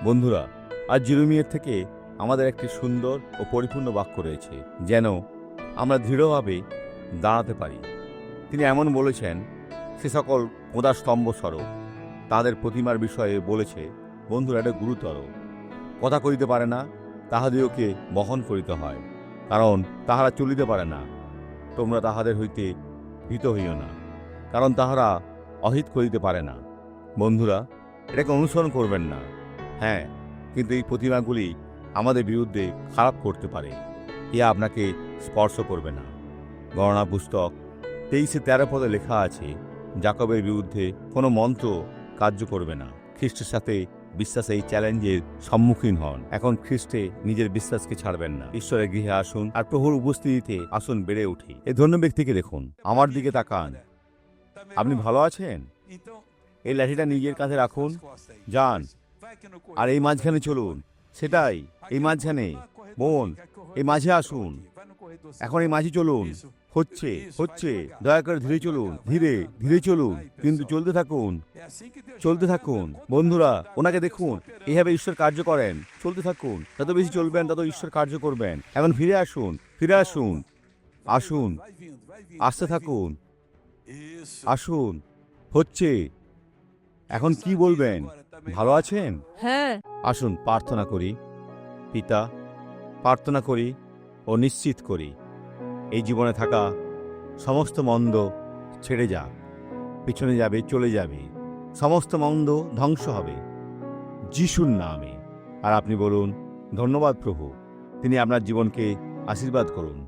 বন্ধুরা, আজ জিরুমিয়ের থেকে আমাদের একটি সুন্দর ও পরিপূর্ণ বাক্য রয়েছে, যেন আমরা দৃঢ়ভাবে দাঁড়াতে পারি। তিনি এমন বলেছেন, সে সকল মোদা স্তম্ভ স্বরূপ তাদের প্রতিমার বিষয়ে বলেছে, বন্ধুরা, এটা গুরুতর। কথা কইতে পারে না, তাহাদিওকে বহন করিতে হয়, কারণ তাহারা চলিতে পারে না। তোমরা তাহাদের হইতে ভীত হইও না, কারণ তাহারা অহিত করিতে পারে না। বন্ধুরা, এটাকে অনুসরণ করবেন না। হ্যাঁ কিন্তু এই প্রতিমাগুলি আমাদের বিরুদ্ধে খারাপ করতে পারে। ইয়া আপনাকে স্পর্শ করবে না। গণনা পুস্তক তেইশে তেরো পদে লেখা আছে, জাকবের বিরুদ্ধে কোনো মন্ত্র কার্য করবে না। খ্রিস্টের সাথে বিশ্বাস এই চ্যালেঞ্জের সম্মুখীন হন। এখন খ্রিস্টে নিজের বিশ্বাসকে ছাড়বেন না। ঈশ্বরের গৃহে আসুন আর প্রহর উপস্থিতিতে আসুন বেড়ে উঠি। এই ধন্য ব্যক্তিকে দেখুন। আমার দিকে তাকান। আপনি ভালো আছেন? এই লাঠিটা নিজের কাছে রাখুন। যান। আর এই মাঝখানে চলুন। সেটাই, এই মাঝখানে। বোন, এই মাঝে আসুন। এখন এই মাঝে চলুন। হচ্ছে হচ্ছে। দয়া করে ধীরে চলুন। ধীরে ধীরে চলুন। কিন্তু চলতে থাকুন। চলতে থাকুন। বন্ধুরা, ওনাকে দেখুন। এইভাবে ঈশ্বর কার্য করেন। চলতে থাকুন। যত বেশি চলবেন, তত ঈশ্বর কার্য করবেন। এখন ফিরে আসুন ফিরে আসুন। আসুন। আসতে থাকুন। আসুন। হচ্ছে। এখন কি বলবেন? ভালো আছেন? হ্যাঁ। আসুন প্রার্থনা করি। পিতা প্রার্থনা করি ও নিশ্চিত করি এই জীবনে থাকা সমস্ত মন্দ ছেড়ে যাক পিছনে যাবে চলে যাবে সমস্ত মন্দ ধ্বংস হবে যিশুর নামে। আর আপনি বলুন ধন্যবাদ প্রভু তিনি আপনার জীবনকে আশীর্বাদ করুন।